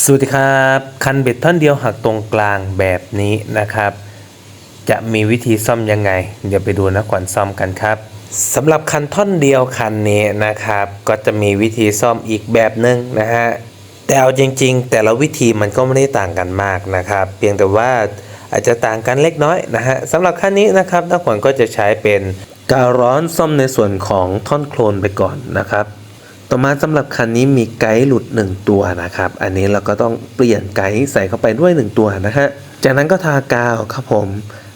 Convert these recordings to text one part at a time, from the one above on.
สวัสดีครับคันเบ็ดท่อนเดียวหักตรงกลางแบบนี้นะครับ จะมีวิธีซ่อมยังไง เดี๋ยวไปดูนะก่อนซ่อมกันครับสำหรับคันท่อนเดียวคันนี้นะครับ ก็จะมีวิธีซ่อมอีกแบบหนึ่งนะฮะแต่เอาจริง ๆ แต่ละวิธีมันก็ไม่ได้ต่างกันมากนะครับ เพียงแต่ว่าอาจจะต่างกันเล็กน้อยนะฮะสำหรับคันนี้นะครับนักขวัญก็จะใช้เป็นกาวร้อนซ่อมในส่วนของท่อนโคลนไปก่อนนะครับ ต่อมาสำหรับคันนี้มีไกด์หลุด 1 ตัวนะครับ อันนี้เราก็ต้องเปลี่ยนไกด์ใส่เข้าไปด้วย 1 ตัวนะฮะ จากนั้นก็ทากาวครับผม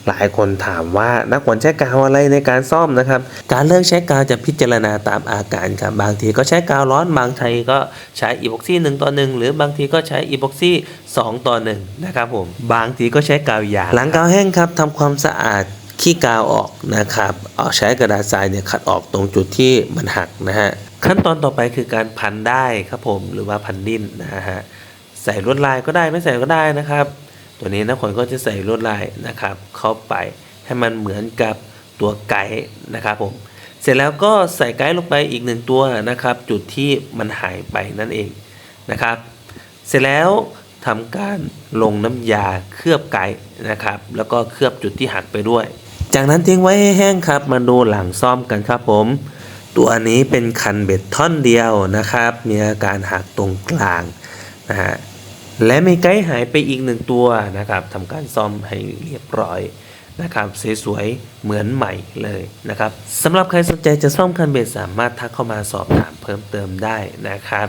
หลายคนถามว่านักควรใช้กาวอะไรในการซ่อมนะครับ การเลือกใช้กาวจะพิจารณาตามอาการครับ บางทีก็ใช้กาวร้อน บางทีก็ใช้อีโ o กซี่1ต่อ1หรือบางทีก็ใช้อีโ o กซี่2ต่อ1นะครับผม บางทีก็ใช้กาวยาง หลังกาวแห้งครับทำความสะอาดขี้กาวออกนะครับ เอาใช้กระดาษทรายเนี่ยขัดออกตรงจุดที่มันหักนะฮะ ขั้นตอนต่อไปคือการพันได้ครับผมหรือว่าพันดิ้นนะฮะใส่ลวดลายก็ได้ไม่ใส่ก็ได้นะครับ ตัวนี้นะคนก็จะใส่ลวดลายนะครับ เข้าไปให้มันเหมือนกับตัวไกด์นะครับผมเสร็จแล้วก็ใส่ไกด์ลงไปอีกหนึ่งตัวนะครับ จุดที่มันหายไปนั่นเองนะครับ เสร็จแล้วทำการลงน้ำยาเคลือบไก่นะครับ แล้วก็เคลือบจุดที่หักไปด้วย จากนั้นทิ้งไว้ให้แห้งครับ มาดูหลังซ่อมกันครับผม ตัวนี้เป็นคันเบ็ดท่อนเดียวนะครับ มีอาการหักตรงกลางนะฮะและมีไกด์หายไปอีกหนึ่งตัวนะครับทำการซ่อมให้เรียบร้อยนะครับสวยๆเหมือนใหม่เลยนะครับสำหรับใครสนใจจะซ่อมคันเบ็ดสามารถทักเข้ามาสอบถามเพิ่มเติมได้นะครับ